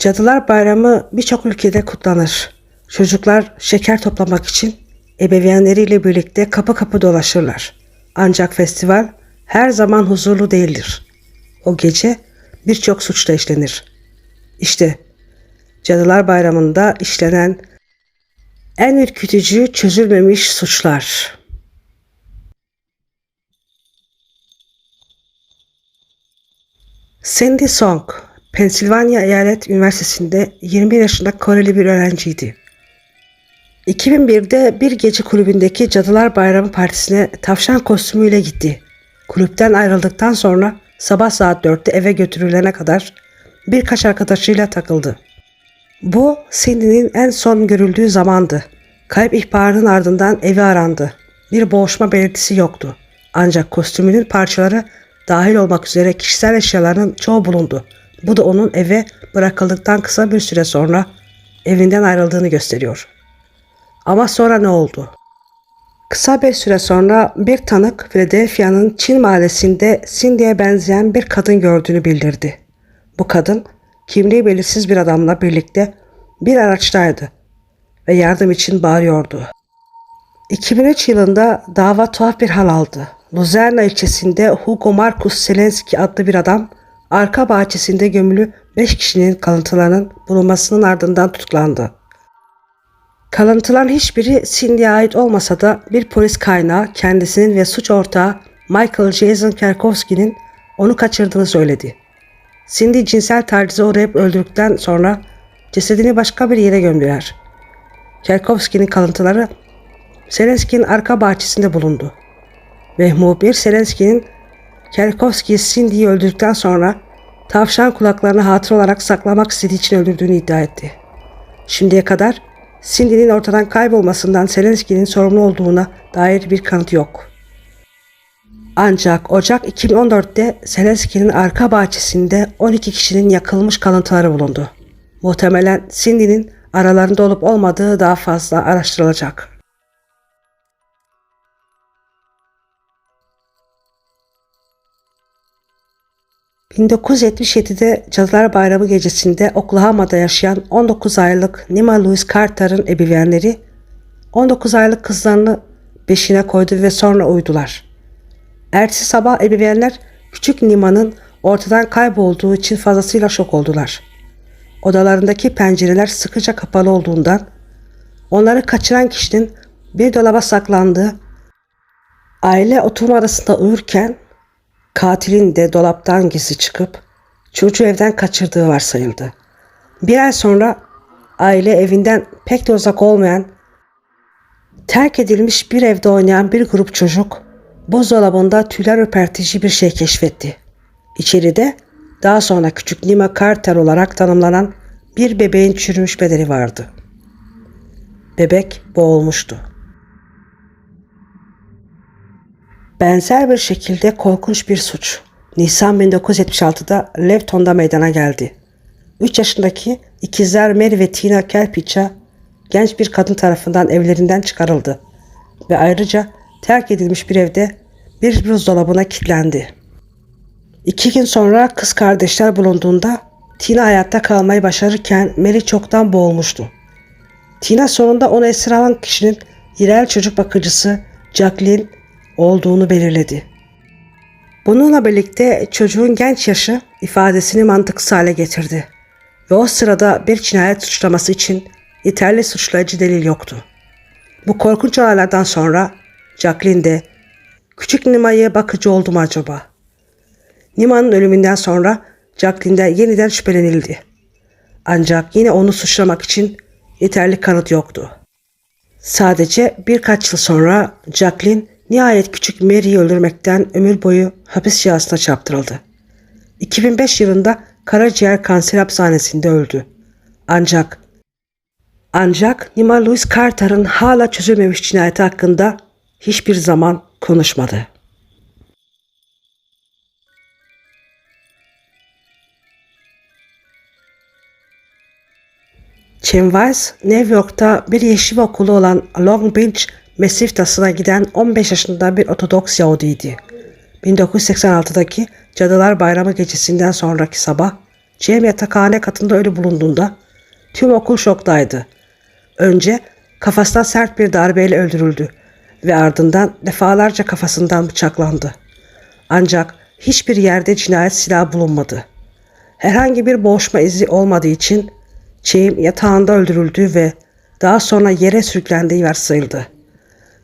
Cadılar Bayramı birçok ülkede kutlanır. Çocuklar şeker toplamak için ebeveynleriyle birlikte kapı kapı dolaşırlar. Ancak festival her zaman huzurlu değildir. O gece birçok suç da işlenir. İşte Cadılar Bayramı'nda işlenen en ürkütücü çözülmemiş suçlar. Cindy Song, Pensilvanya Eyalet Üniversitesi'nde 21 yaşında Koreli bir öğrenciydi. 2001'de bir gece kulübündeki Cadılar Bayramı Partisi'ne tavşan kostümüyle gitti. Kulüpten ayrıldıktan sonra sabah saat 4'te eve götürülene kadar birkaç arkadaşıyla takıldı. Bu Cindy'nin en son görüldüğü zamandı. Kayıp ihbarının ardından evi arandı. Bir boğuşma belirtisi yoktu. Ancak kostümünün parçaları dahil olmak üzere kişisel eşyalarının çoğu bulundu. Bu da onun eve bırakıldıktan kısa bir süre sonra evinden ayrıldığını gösteriyor. Ama sonra ne oldu? Kısa bir süre sonra bir tanık Philadelphia'nın Çin mahallesinde Cindy'ye benzeyen bir kadın gördüğünü bildirdi. Bu kadın kimliği belirsiz bir adamla birlikte bir araçtaydı ve yardım için bağırıyordu. 2003 yılında dava tuhaf bir hal aldı. Luzerna ilçesinde Hugo Marcus Selenski adlı bir adam arka bahçesinde gömülü 5 kişinin kalıntılarının bulunmasının ardından tutuklandı. Kalıntıların hiçbiri Cindy'ye ait olmasa da bir polis kaynağı kendisinin ve suç ortağı Michael Jason Kerkowski'nin onu kaçırdığını söyledi. Cindy cinsel tacize uğrayıp öldürdükten sonra cesedini başka bir yere gömdüler. Kerkowski'nin kalıntıları Selenski'nin arka bahçesinde bulundu. Ve muhbir Selenski'nin Kerkowski Cindy'yi öldürdükten sonra tavşan kulaklarını hatır olarak saklamak istediği için öldürdüğünü iddia etti. Şimdiye kadar Cindy'nin ortadan kaybolmasından Selenski'nin sorumlu olduğuna dair bir kanıt yok. Ancak Ocak 2014'te Selenski'nin arka bahçesinde 12 kişinin yakılmış kalıntıları bulundu. Muhtemelen Cindy'nin aralarında olup olmadığı daha fazla araştırılacak. ...1977'de Cadılar Bayramı gecesinde Oklahoma'da yaşayan 19 aylık Nima Louise Carter'ın ebeveynleri 19 aylık kızlarını beşine koydu ve sonra uyudular. Ertesi sabah ebeveynler küçük Nima'nın ortadan kaybolduğu için fazlasıyla şok oldular. Odalarındaki pencereler sıkıca kapalı olduğundan onları kaçıran kişinin bir dolaba saklandığı aile oturma odasında uyurken katilin de dolaptan gizli çıkıp çocuğu evden kaçırdığı varsayıldı. Bir ay sonra aile evinden pek de uzak olmayan terk edilmiş bir evde oynayan bir grup çocuk buzdolabında tüyler ürpertici bir şey keşfetti. İçeride daha sonra küçük Nima Carter olarak tanımlanan bir bebeğin çürümüş bedeni vardı. Bebek boğulmuştu. Benzer bir şekilde korkunç bir suç Nisan 1976'da Levton'da meydana geldi. 3 yaşındaki ikizler Mary ve Tina Kelpicha genç bir kadın tarafından evlerinden çıkarıldı ve ayrıca terk edilmiş bir evde bir buzdolabına kilitlendi. İki gün sonra kız kardeşler bulunduğunda Tina hayatta kalmayı başarırken Mary çoktan boğulmuştu. Tina sonunda onu esir alan kişinin yerel çocuk bakıcısı Jacqueline olduğunu belirledi. Bununla birlikte çocuğun genç yaşı ifadesini mantıksız hale getirdi. Ve o sırada bir cinayet suçlaması için yeterli suçlayıcı delil yoktu. Bu korkunç olaylardan sonra Jacqueline de küçük Nima'ya bakıcı oldu mu acaba? Nima'nın ölümünden sonra Jacqueline'den yeniden şüphelenildi. Ancak yine onu suçlamak için yeterli kanıt yoktu. Sadece birkaç yıl sonra Jacqueline nihayet küçük Mary'i öldürmekten ömür boyu hapis cihazına çarptırıldı. 2005 yılında karaciğer kanseri hapishanesinde öldü. Ancak ancak Nima Louise Carter'ın hala çözülmemiş cinayeti hakkında hiçbir zaman konuşmadı. Cem Weiss, New York'ta bir yeşil okulu olan Long Beach Mesiftası'na giden 15 yaşında bir Ortodoks Yahudiydi. 1986'daki Cadılar Bayramı gecesinden sonraki sabah Cem yatakhane katında ölü bulunduğunda tüm okul şoktaydı. Önce kafasına sert bir darbeyle öldürüldü ve ardından defalarca kafasından bıçaklandı. Ancak hiçbir yerde cinayet silahı bulunmadı. Herhangi bir boğuşma izi olmadığı için Çeyim yatağında öldürüldü ve daha sonra yere sürüklendiği varsayıldı.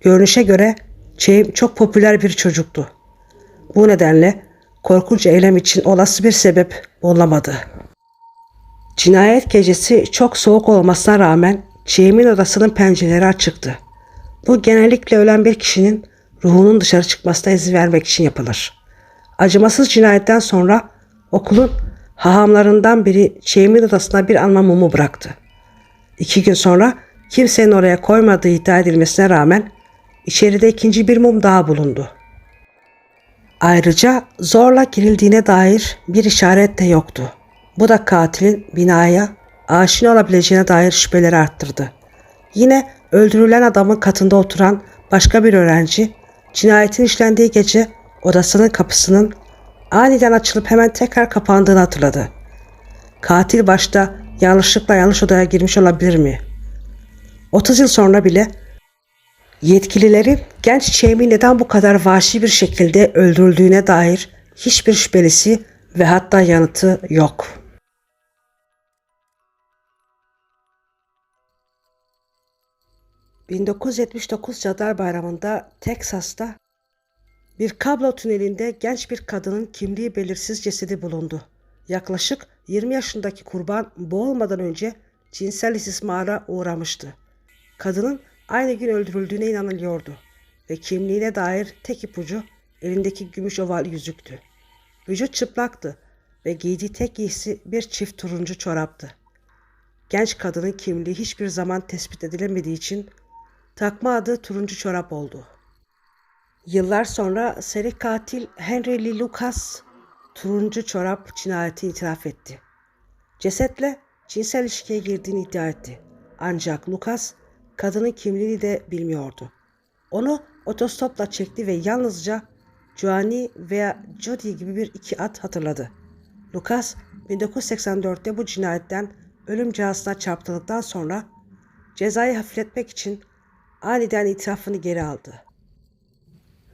Görünüşe göre Çeyim çok popüler bir çocuktu. Bu nedenle korkunç eylem için olası bir sebep bulunamadı. Cinayet gecesi çok soğuk olmasına rağmen Çeyim'in odasının pencereleri açıktı. Bu genellikle ölen bir kişinin ruhunun dışarı çıkmasına izin vermek için yapılır. Acımasız cinayetten sonra okulun hahamlarından biri Çeyim'in odasına bir anma mumu bıraktı. İki gün sonra kimsenin oraya koymadığı iddia edilmesine rağmen içeride ikinci bir mum daha bulundu. Ayrıca zorla girildiğine dair bir işaret de yoktu. Bu da katilin binaya aşina olabileceğine dair şüpheleri arttırdı. Yine öldürülen adamın katında oturan başka bir öğrenci cinayetin işlendiği gece odasının kapısının aniden açılıp hemen tekrar kapandığını hatırladı. Katil başta yanlışlıkla yanlış odaya girmiş olabilir mi? 30 yıl sonra bile yetkililerin genç Çeymi neden bu kadar vahşi bir şekilde öldürüldüğüne dair hiçbir şüphelisi ve hatta yanıtı yok. ...1979 Cadılar Bayramı'nda Teksas'ta bir kablo tünelinde genç bir kadının kimliği belirsiz cesedi bulundu. Yaklaşık 20 yaşındaki kurban boğulmadan önce cinsel istismara uğramıştı. Kadının aynı gün öldürüldüğüne inanılıyordu ve kimliğine dair tek ipucu elindeki gümüş oval yüzüktü. Vücut çıplaktı ve giydiği tek giysi bir çift turuncu çoraptı. Genç kadının kimliği hiçbir zaman tespit edilemediği için takma adı turuncu çorap oldu. Yıllar sonra seri katil Henry Lee Lucas turuncu çorap cinayeti itiraf etti. Cesetle cinsel ilişkiye girdiğini iddia etti. Ancak Lucas kadının kimliğini de bilmiyordu. Onu otostopla çekti ve yalnızca Giovanni veya Jody gibi bir iki at hatırladı. Lucas 1984'te bu cinayetten ölüm cihazına çarptırdıktan sonra cezayı hafifletmek için aniden itirafını geri aldı.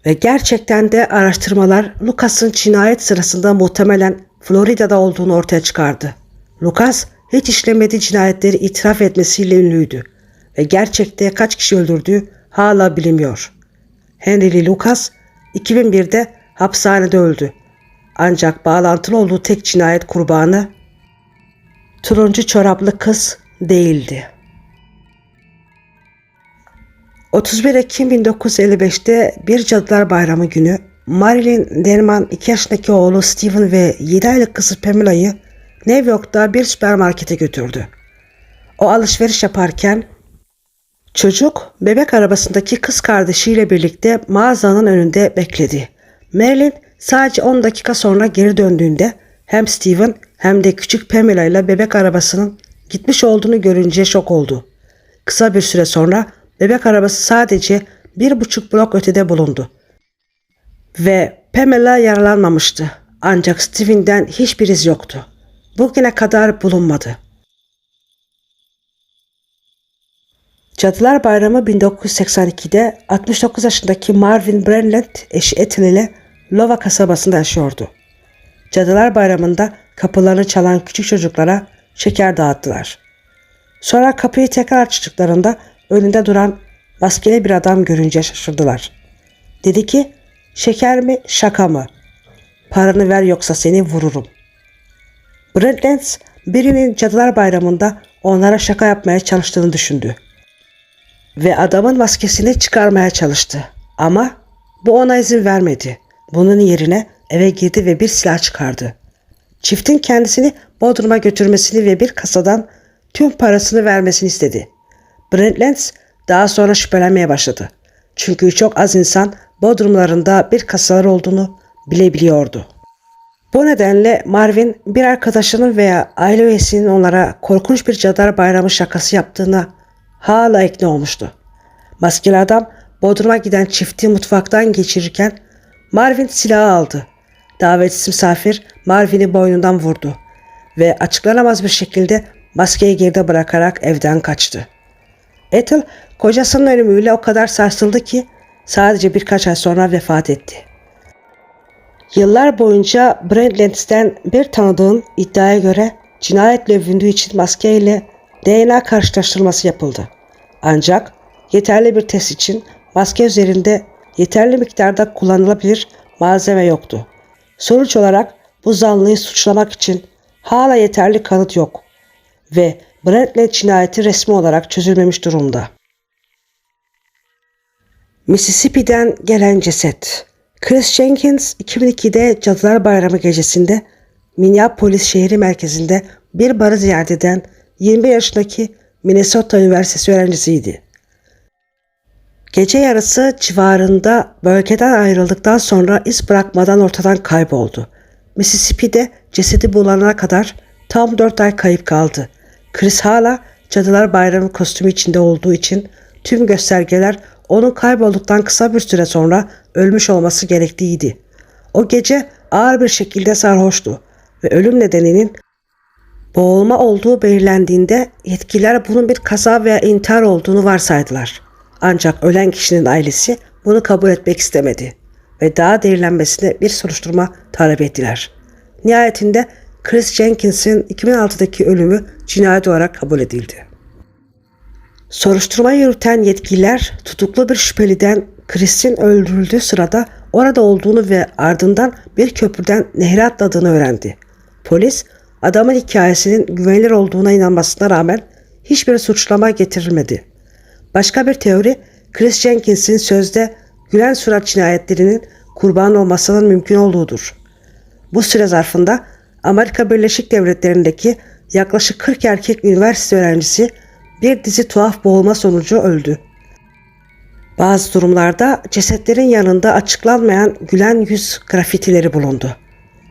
Ve gerçekten de araştırmalar Lucas'ın cinayet sırasında muhtemelen Florida'da olduğunu ortaya çıkardı. Lucas hiç işlemediği cinayetleri itiraf etmesiyle ünlüydü ve gerçekte kaç kişi öldürdüğü hala bilinmiyor. Henry Lee Lucas 2001'de hapishanede öldü. Ancak bağlantılı olduğu tek cinayet kurbanı turuncu çoraplı kız değildi. 31 Ekim 1955'te bir Cadılar Bayramı günü Marilyn Derman 2 yaşındaki oğlu Steven ve 7 aylık kızı Pamela'yı New York'ta bir süpermarkete götürdü. O alışveriş yaparken çocuk bebek arabasındaki kız kardeşiyle birlikte mağazanın önünde bekledi. Marilyn sadece 10 dakika sonra geri döndüğünde hem Steven hem de küçük Pamela ile bebek arabasının gitmiş olduğunu görünce şok oldu. Kısa bir süre sonra bebek arabası sadece bir buçuk blok ötede bulundu. Ve Pamela yaralanmamıştı. Ancak Steven'den hiçbir iz yoktu. Bugüne kadar bulunmadı. Cadılar Bayramı 1982'de 69 yaşındaki Marvin Brenland eşi Ethel ile Lova kasabasında yaşıyordu. Cadılar Bayramı'nda kapılarını çalan küçük çocuklara şeker dağıttılar. Sonra kapıyı tekrar açtıklarında önünde duran maskeli bir adam görünce şaşırdılar. Dedi ki şeker mi şaka mı? Paranı ver yoksa seni vururum. Brentlands birinin Cadılar Bayramı'nda onlara şaka yapmaya çalıştığını düşündü. Ve adamın maskesini çıkarmaya çalıştı. Ama bu ona izin vermedi. Bunun yerine eve girdi ve bir silah çıkardı. Çiftin kendisini Bodrum'a götürmesini ve bir kasadan tüm parasını vermesini istedi. Brentlands daha sonra şüphelenmeye başladı. Çünkü çok az insan Bodrumlarında bir kasalar olduğunu bilebiliyordu. Bu nedenle Marvin bir arkadaşının veya aile üyesinin onlara korkunç bir cadar bayramı şakası yaptığına hala ikna olmuştu. Maskeli adam Bodrum'a giden çifti mutfaktan geçirirken Marvin silahı aldı. Davetsiz misafir Marvin'i boynundan vurdu ve açıklanamaz bir şekilde maskeyi geride bırakarak evden kaçtı. Ethel kocasının ölümüyle o kadar sarsıldı ki sadece birkaç ay sonra vefat etti. Yıllar boyunca Brandlands'ten bir tanıdığın iddiaya göre cinayetle övündüğü için maskeyle DNA karşılaştırması yapıldı. Ancak yeterli bir test için maske üzerinde yeterli miktarda kullanılabilir malzeme yoktu. Sonuç olarak bu zanlıyı suçlamak için hala yeterli kanıt yok ve Brentland cinayeti resmi olarak çözülmemiş durumda. Mississippi'den gelen ceset. Chris Jenkins 2002'de Cadılar Bayramı gecesinde Minneapolis şehri merkezinde bir barı ziyaret eden 21 yaşındaki Minnesota Üniversitesi öğrencisiydi. Gece yarısı civarında bölgeden ayrıldıktan sonra iz bırakmadan ortadan kayboldu. Mississippi'de cesedi bulunana kadar tam 4 ay kayıp kaldı. Chris hala Cadılar Bayramı kostümü içinde olduğu için tüm göstergeler onun kaybolduktan kısa bir süre sonra ölmüş olması gerektiğiydi. O gece ağır bir şekilde sarhoştu ve ölüm nedeninin boğulma olduğu belirlendiğinde yetkililer bunun bir kaza veya intihar olduğunu varsaydılar. Ancak ölen kişinin ailesi bunu kabul etmek istemedi ve daha derinlenmesine bir soruşturma talep ettiler. Nihayetinde Chris Jenkins'in 2006'daki ölümü cinayet olarak kabul edildi. Soruşturma yürüten yetkililer tutuklu bir şüpheliden Chris'in öldürüldüğü sırada orada olduğunu ve ardından bir köprüden nehre atladığını öğrendi. Polis adamın hikayesinin güvenilir olduğuna inanmasına rağmen hiçbir suçlama getirilmedi. Başka bir teori Chris Jenkins'in sözde gülen surat cinayetlerinin kurban olmasının mümkün olduğudur. Bu süre zarfında Amerika Birleşik Devletleri'ndeki yaklaşık 40 erkek üniversite öğrencisi bir dizi tuhaf boğulma sonucu öldü. Bazı durumlarda cesetlerin yanında açıklanmayan gülen yüz grafitileri bulundu.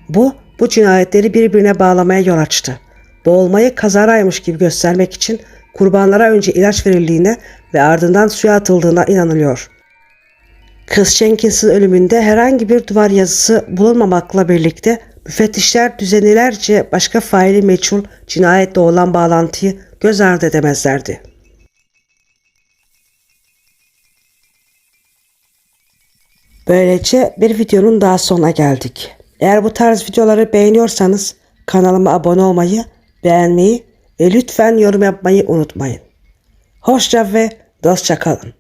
Bu, bu cinayetleri birbirine bağlamaya yol açtı. Boğulmayı kazaraymış gibi göstermek için kurbanlara önce ilaç verildiğine ve ardından suya atıldığına inanılıyor. Kız Jenkins'in ölümünde herhangi bir duvar yazısı bulunmamakla birlikte müfettişler düzenelerce başka faili meçhul cinayetle olan bağlantıyı göz ardı edemezlerdi. Böylece bir videonun daha sonuna geldik. Eğer bu tarz videoları beğeniyorsanız kanalıma abone olmayı, beğenmeyi ve lütfen yorum yapmayı unutmayın. Hoşça ve dostça kalın.